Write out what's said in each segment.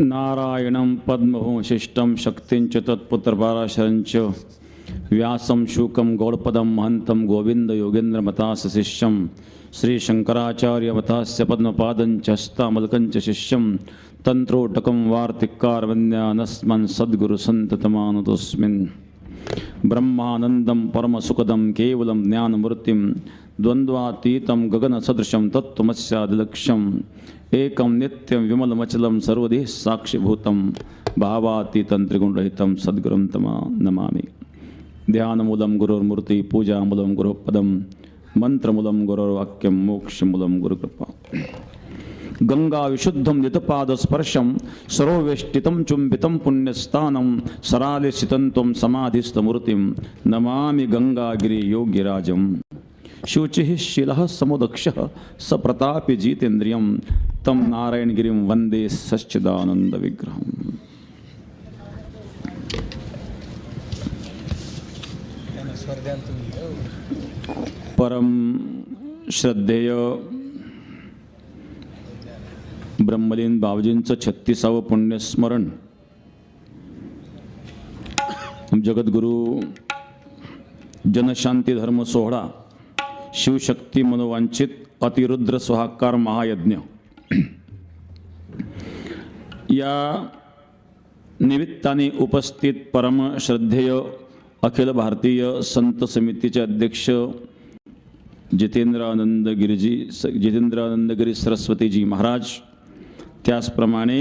नारायणं पद्मभूशिष्टं शक्तिञ्च तत्पुत्रपाराशरञ्च व्यासं शूकं गौडपदं महन्तं गोविन्दयोगेन्द्रमतास्य श्रीशङ्कराचार्यमतास्य पद्मपादञ्च हस्तामलकञ्च शिष्यं तन्त्रोटकं वार्तिकारवन्यानस्मन् सद्गुरुसन्ततमानुतोऽस्मिन् ब्रह्मानन्दं परमसुखदं केवलं ज्ञानमूर्तिं द्वन्द्वातीतं गगनसदृशं ఏకం నిత్యం విమలమచలం సర్వదేహ సాక్షిభూతం భావాతీతం త్రిగుణరహితం సద్గురం తమ నమామి. ధ్యానములం గురుర్మూర్తి పూజాములం గురుపదం మంత్రములం గురుర్వాక్యం మోక్షములం గురుకృప. గంగా విశుద్ధం నితపాద స్పర్శం సరోవేష్టితం చుంబితం పుణ్యస్థానం సరాలి సితంత్వం సమాధిస్తమూర్తిం నమామి గంగాగిరి యోగ్యరాజం शुचिः शिलः समुदक्षः सप्रतापि जितेन्द्रियं तं नारायणगिरिं वन्दे सच्चिदानन्दविग्रहम्। परम श्रद्धेय ब्रह्मलीन बाबजींचं छत्तीसावं पुण्यस्मरण। जगद्गुरु जनशांती धर्म सोहळा। शिवशक्ती मनोवांचित अतिरुद्र सुहाकार महायज्ञ. या निमित्ताने उपस्थित परम श्रद्धेय अखिल भारतीय संत समितीचे अध्यक्ष जितेंद्रानंद गिरीजी स जितेंद्रानंद गिरी सरस्वतीजी महाराज त्याचप्रमाणे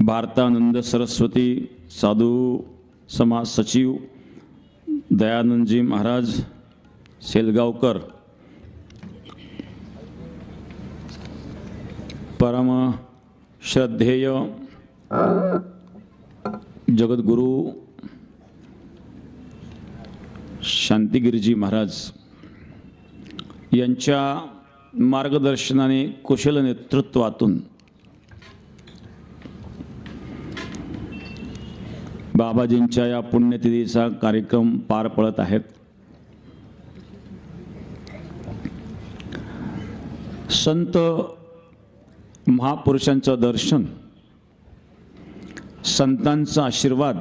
भारतानंद सरस्वती साधू समाज सचिव दयानंदजी महाराज सेलगावकर परम श्रद्धेय जगद्गुरू शांतिगिरीजी महाराज यांच्या मार्गदर्शनाने कुशल नेतृत्वातून बाबाजींच्या या पुण्यतिथीचा कार्यक्रम पार पडत आहेत. संत महापुरुषांचं दर्शन संतांचा आशीर्वाद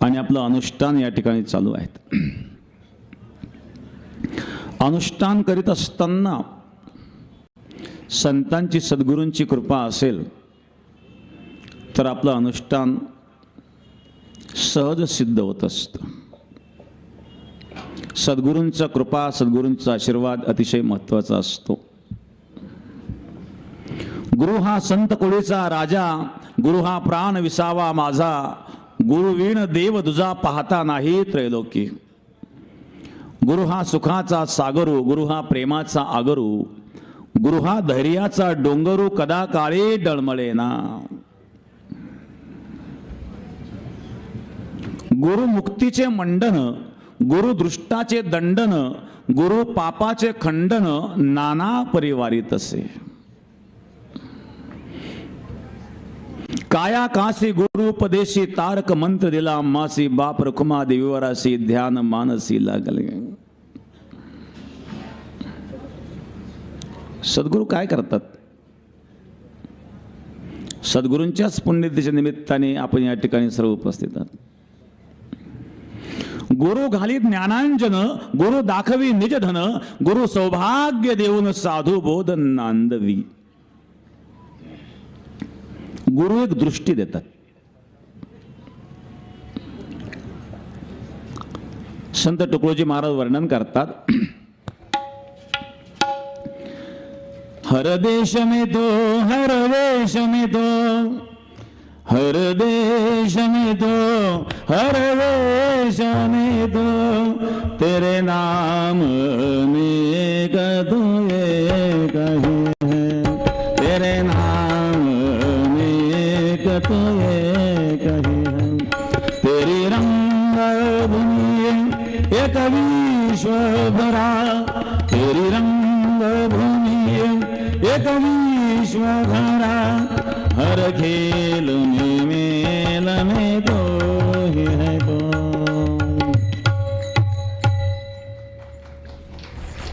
आणि आपलं अनुष्ठान या ठिकाणी चालू आहेत. अनुष्ठान करीत असताना संतांची सद्गुरूंची कृपा असेल तर आपलं अनुष्ठान सहज सिद्ध होत असतं. सद्गुरूंचा कृपा सद्गुरूंचा आशीर्वाद अतिशय महत्त्वाचा असतो. गुरु हा संत कुळीचा राजा गुरु हा प्राण विसावा माझा गुरुवीण देव तुझा पाहता नाही त्रैलोकी. गुरु हा सुखाचा सागरू गुरु हा प्रेमाचा आगरू गुरु हा धैर्याचा डोंगरू कदा काळे डळमळे ना गुरु मुक्तीचे मंडन गुरु दृष्टाचे दंडन गुरु पापाचे खंडन नाना परिवारित असे. काया कासी गुरुपदेशी तारक मंत्र दिला मासी बाप रखुमा देवीवरासी ध्यान मानसी लागले. सद्गुरू काय करतात? सद्गुरूंच्याच पुण्यतिथीच्या निमित्ताने आपण या ठिकाणी सर्व उपस्थित आहात. गुरु घाली ज्ञानांजन गुरु दाखवी निजधन गुरु सौभाग्य देऊन साधू बोध नांदवी. गुरु एक दृष्टी देतात. संत तुकडोजी महाराज वर्णन करतात. हर देश में तो हर देश में तो हर देश में तो हर देश में तो तेरे नाम में कदू ये कहीं है। तेरे नाम में कदू ये कहीं है। तेरी रंग भूमि एक विश्व भरा तेरी रंग भूमि एक विश्व भरा। हर खेल में मेल में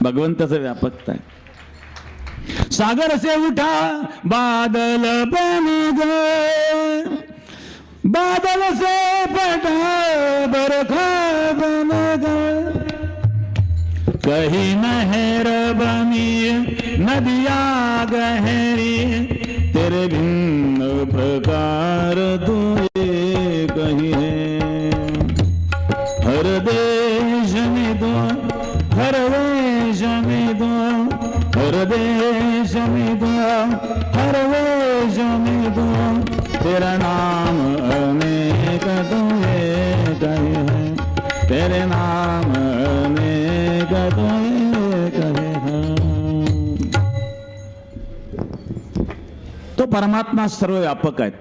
भगवंताचं व्यापकता आहे. सागर से उठा बादल बन गए। बादल से पटा बरखा बन गए। कहीं नहर बनी नदिया गहरी तेरे भिन्न प्रकार दुए नाम अनेक तो एक ही है तेरे नाम अनेक तो एक ही। है तो परमात्मा सर्व व्यापक आहेत।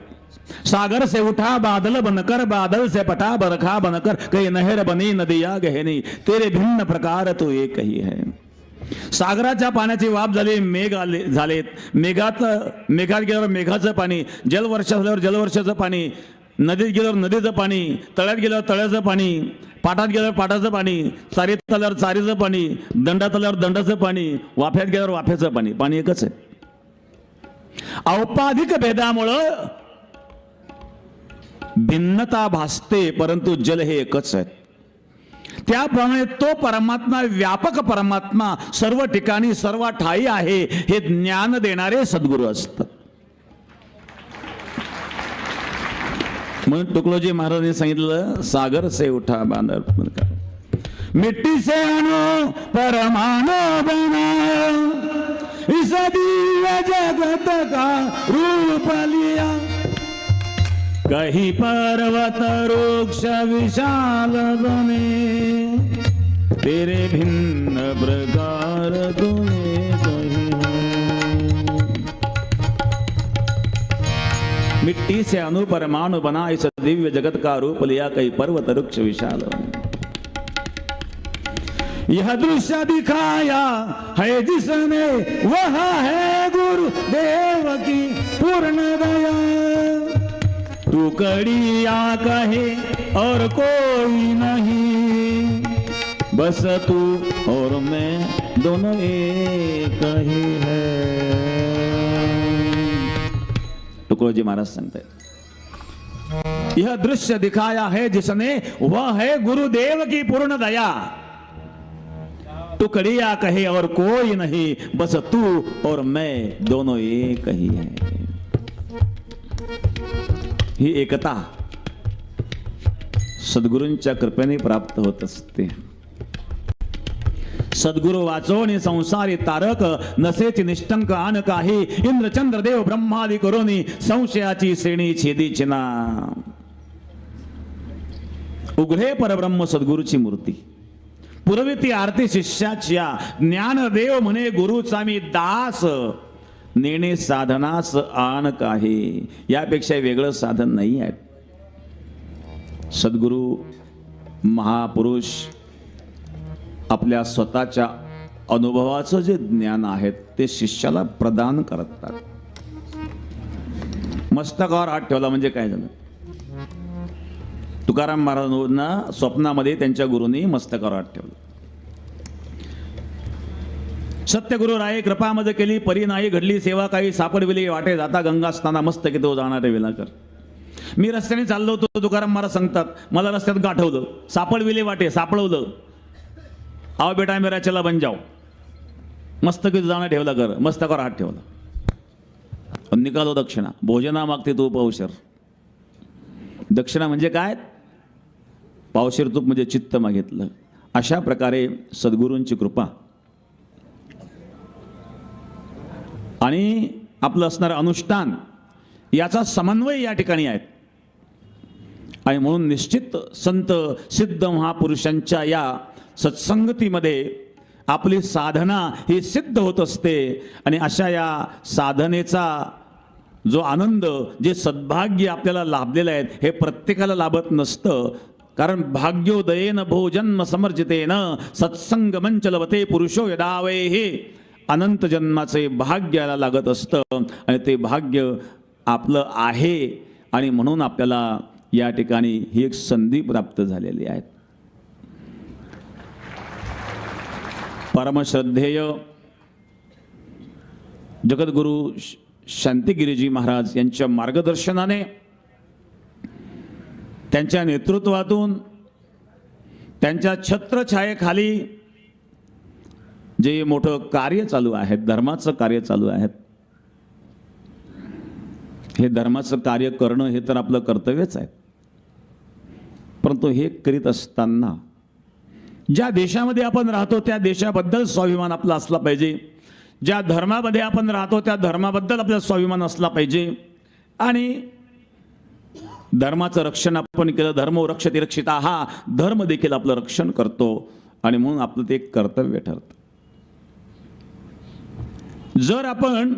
सागर से उठा, बादल बनकर, बादल से पटा, बरखा बनकर कई नहर बनी, नदिया गहनी तेरे भिन्न प्रकार तो एक ही है। सागराच्या पाण्याची वाफ झाली मेघ आले झालेत. मेघाचं मेघात गेल्यावर मेघाचं पाणी जलवर्षा झाल्यावर जलवर्षाचं पाणी नदीत गेल्यावर नदीचं पाणी तळ्यात गेल्यावर तळ्याचं पाणी पाटात गेल्यावर पाटाचं पाणी चारीत आल्यावर चारीचं पाणी दंडात आल्यावर दंडाचं पाणी वाफ्यात गेल्यावर वाफ्याचं पाणी पाणी एकच आहे. औपाधिक भेदामुळं भिन्नता भासते परंतु जल हे एकच आहे. त्याप्रमाणे तो परमात्मा व्यापक परमात्मा सर्व ठिकाणी सर्व ठाई आहे हे ज्ञान देणारे सद्गुरू असतात. म्हणून टुकलोजी महाराजांनी सांगितलं सागर से उठा बांधर मिट्टी से अणु परमाणु बनाया इस जगत का रूप लिया। कही पर्वत रोक्ष विशाल बने तेरे भिन्न प्रकार तुने मिट्टी से अनु परमाणु बना इस दिव्य जगत का रूप लिया कई पर्वत वृक्ष विशाल। यह दृश्य दिखाया है जिसने वह है गुरु देव की पूर्ण दया। कड़िया कहे और कोई नहीं। बस तू और मैं दोनों एक ही है। तुकडोजी महाराज सांगताय यह दृश्य दिखाया है जिसने, वह है गुरुदेव की पूर्ण दया। टुकड़िया कहे और कोई नहीं, बस तू और मैं दोनों एक ही है। ही एकता सद्गुरूंच्या कृपेने प्राप्त होत असते. सद्गुरु वाचवणे संसारी तारक नसेची निष्टंक आण काही. इंद्रचंद्र देव ब्रह्मादी करोनी संशयाची श्रेणी छेदी चिना उघडे परब्रह्म सद्गुरूची मूर्ती. पुरविती आरती शिष्याच्या ज्ञानदेव म्हणे गुरुचा मी दास. नेणे साधनास आण काही? यापेक्षा वेगळं साधन नाही आहे. सद्गुरू महापुरुष आपल्या स्वतःच्या अनुभवाचं जे ज्ञान आहे ते शिष्याला प्रदान करतात. मस्तकावर हात ठेवला म्हणजे काय झालं? तुकाराम महाराजांना स्वप्नामध्ये त्यांच्या गुरुनी मस्तकावर हात ठेवलं. सत्यगुरु राय कृपामध्ये केली परी नाही घडली सेवा काही सापडविली वाटे जाता गंगा असताना मस्त की तो जाणारे विलाकर मी रस्त्याने चाललो होतो तुकाराम महाराज सांगतात मला रस्त्यात गाठवलं सापडविले वाटे सापडवलं. आव बेटा मेरा चला बन जाओ मस्त की जाणं ठेवला कर मस्तकावर हात ठेवला. निकालो दक्षिणा भोजना मागते तू पावशर दक्षिणा म्हणजे काय? पावशेर तूप म्हणजे चित्त मागितलं. अशा प्रकारे सद्गुरूंची कृपा. आणि आपलं असणारं अनुष्ठान याचा समन्वय या ठिकाणी आहे. आणि म्हणून निश्चित संत सिद्ध महापुरुषांच्या या सत्संगतीमध्ये आपली साधना ही सिद्ध होत असते आणि अशा या साधनेचा जो आनंद जे सद्भाग्य आपल्याला लाभलेलं आहे हे प्रत्येकाला लाभत नसतं. कारण भाग्योदयेन भोजन्म समर्जितेन सत्संग मंच पुरुषो यदावे हे अनंत जन्माचे भाग्य याला लागत असतं आणि ते भाग्य आपलं आहे आणि म्हणून आपल्याला या ठिकाणी ही एक संधी प्राप्त झालेली आहे. परमश्रद्धेय जगद्गुरू श- शांतिगिरीजी महाराज यांच्या मार्गदर्शनाने त्यांच्या नेतृत्वातून त्यांच्या छत्रछायेखाली जे मोठं कार्य चालू आहे धर्माचं कार्य चालू आहे हे धर्माचं कार्य करणं हे तर आपलं कर्तव्यच आहे. परंतु हे करीत असताना ज्या देशामध्ये आपण राहतो त्या देशाबद्दल स्वाभिमान आपला असला पाहिजे. ज्या धर्मामध्ये आपण राहतो त्या धर्माबद्दल आपला स्वाभिमान असला पाहिजे. आणि धर्माचं रक्षण आपण केलं धर्म रक्षते रक्षिता हा धर्म देखील आपलं रक्षण करतो. आणि म्हणून आपलं ते एक कर्तव्य ठरतं. जर आपण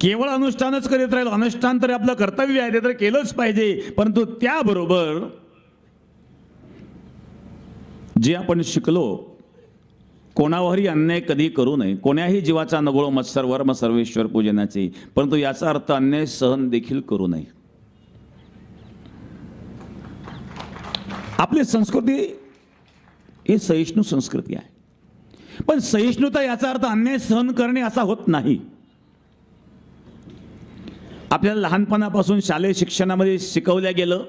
केवळ अनुष्ठानच करीत राहिलो अनुष्ठान तर आपलं कर्तव्य आहे ते तर केलंच पाहिजे. परंतु त्याबरोबर जे आपण शिकलो कोणावरही अन्याय कधी करू नये. कोण्याही जीवाचा नगोळो मत्सर वर्म सर्वेश्वर पूजनाचे परंतु याचा अर्थ अन्याय सहन देखील करू नये. आपली संस्कृती ही सहिष्णू संस्कृती आहे. पण सहिष्णुता याचा अर्थ अन्याय सहन करणे असा होत नाही. आपल्याला लहानपणापासून शालेय शिक्षणामध्ये शिकवल्या गेलं.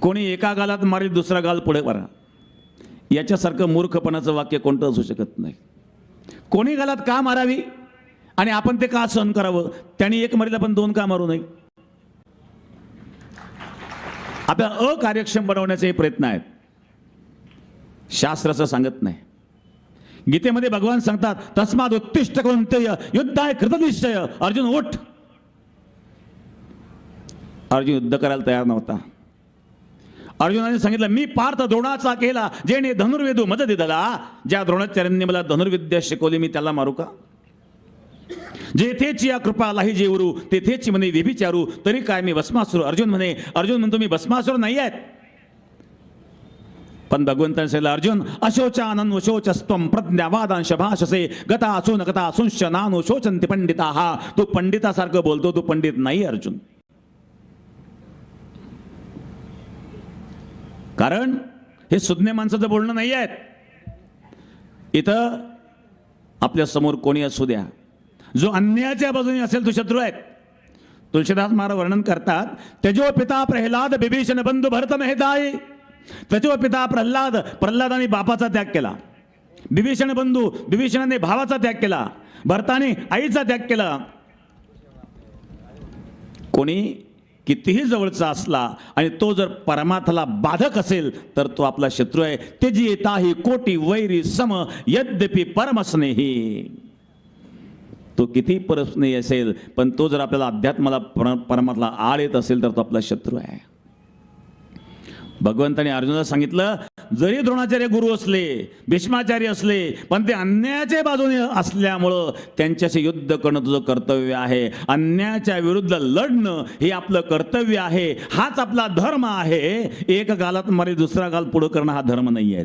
कोणी एका गालात मारेल दुसरा गाल पुढे मारा. याच्यासारखं मूर्खपणाचं वाक्य कोणतं असू शकत नाही. कोणी गालात का मारावी? आणि आपण ते का सहन करावं? त्यांनी एक मारील आपण दोन का मारू नये? आपल्या अकार्यक्षम बनवण्याचे हे प्रयत्न आहेत. शास्त्राचं सांगत नाही. गीतेमध्ये भगवान सांगतात तस्माद उत्तिष्ट कोणतेय युद्ध आहे कृतनिश्चय अर्जुन उठ. अर्जुन युद्ध करायला तयार नव्हता. अर्जुनाने सांगितलं मी पार्थ द्रोणाचा केला जेणे धनुर्वेदू मदत दिला ज्या द्रोणाचार्यांनी मला धनुर्विद्या शिकवली मी त्याला मारू का? जेथेची या कृपा लाही जेवरू तेथेची म्हणे व्यभिचारू तरी काय मी भस्मासुर? अर्जुन म्हणे अर्जुन म्हणतो मी भस्मासुर नाही आहेत पण भगवंतान सांगितलं अर्जुन अशोचानन शोचस्त्वम प्रज्ञावादांश भाषसे गता असून गता असूंश नानु शोचंती पंडिता हा तू पंडितासारखं बोलतो तू पंडित नाही अर्जुन कारण हे सुज्ञ माणसाचं बोलणं नाही आहेत इथं आपल्यासमोर कोणी असू द्या जो अन्यायाच्या बाजूने असेल तो शत्रू आहेत तुळशीदास महाराज वर्णन करतात तेजो पिता प्रहलाद बिभीषण बंधू भरत मेहदाय त्याच्यावर पिता प्रल्हाद प्रल्हादाने बापाचा त्याग केला. बिभीषण बंधू बिभीषणाने भावाचा त्याग केला. भरताने आईचा त्याग केला. कोणी कितीही जवळचा असला आणि तो जर परमार्थाला बाधक असेल तर तो आपला शत्रू आहे. तेजी येताही कोटी वैरी सम यद्यपि परमस्नेही. तो किती परस्नेही असेल पण तो जर आपल्याला अध्यात्माला पर- परमार्थाला आळ येत असेल तर तो आपला शत्रू आहे. भगवंताने अर्जुनाला सांगितलं जरी द्रोणाचार्य गुरु असले भीष्माचार्य असले पण ते अन्यायाच्या बाजूने असल्यामुळं त्यांच्याशी युद्ध करणं तुझं कर्तव्य आहे. अन्यायाच्या विरुद्ध लढणं हे आपलं कर्तव्य आहे. हाच आपला धर्म आहे. एक गालात मारे दुसरा गाल पुढं करणं हा धर्म नाही आहे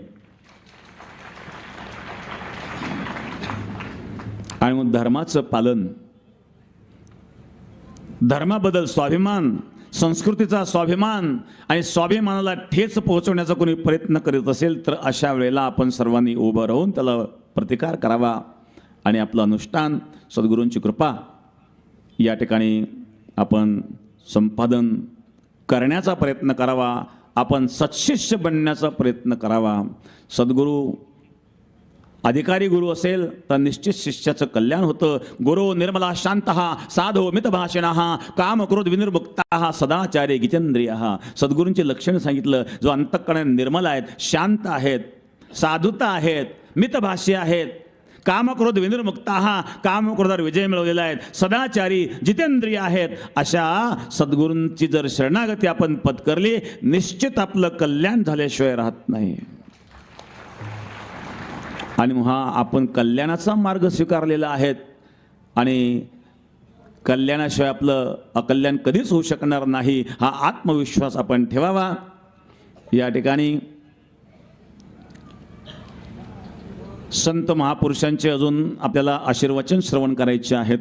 आणि मग धर्माचं पालन धर्माबद्दल स्वाभिमान संस्कृतीचा स्वाभिमान आणि स्वाभिमानाला ठेच पोहोचवण्याचा कोणी प्रयत्न करीत असेल तर अशा वेळेला आपण सर्वांनी उभं राहून त्याला प्रतिकार करावा आणि आपलं अनुष्ठान सद्गुरूंची कृपा या ठिकाणी आपण संपादन करण्याचा प्रयत्न करावा आपण सत्शिष्य बनण्याचा प्रयत्न करावा. सद्गुरू अधिकारी गुरु असेल तर निश्चित शिष्याचं कल्याण होतं. गुरु निर्मला शांत साधो मितभाषण काम क्रोध विनिर्मुक्ता सदाचार्य गितेंद्रिय सद्गुरूंचे लक्षण सांगितलं जो अंतकरण निर्मल आहेत शांत आहेत साधुता आहेत मितभाष्य आहेत. कामक्रोध विनिर्मुक्ता कामक्रोधावर विजय मिळवलेला आहेत सदाचारी जितेंद्रिय आहेत. अशा सद्गुरूंची जर शरणागती आपण पत्करली निश्चित आपलं कल्याण झाल्याशिवाय राहत नाही. आणि मग हा आपण कल्याणाचा मार्ग स्वीकारलेला आहे. आणि कल्याणाशिवाय आपलं अकल्याण कधीच होऊ शकणार नाही हा आत्मविश्वास आपण ठेवावा. या ठिकाणी संत महापुरुषांचे अजून आपल्याला आशीर्वचन श्रवण करायचे आहेत.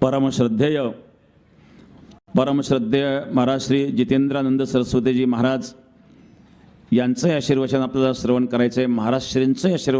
परमश्रद्धेय. परमश्रद्धेय महाराज श्री जितेंद्रानंद सरस्वतीजी महाराज यांचंही आशीर्वचन आपल्याला श्रवण करायचं आहे महाराष्ट्रींचंही आशीर्वाद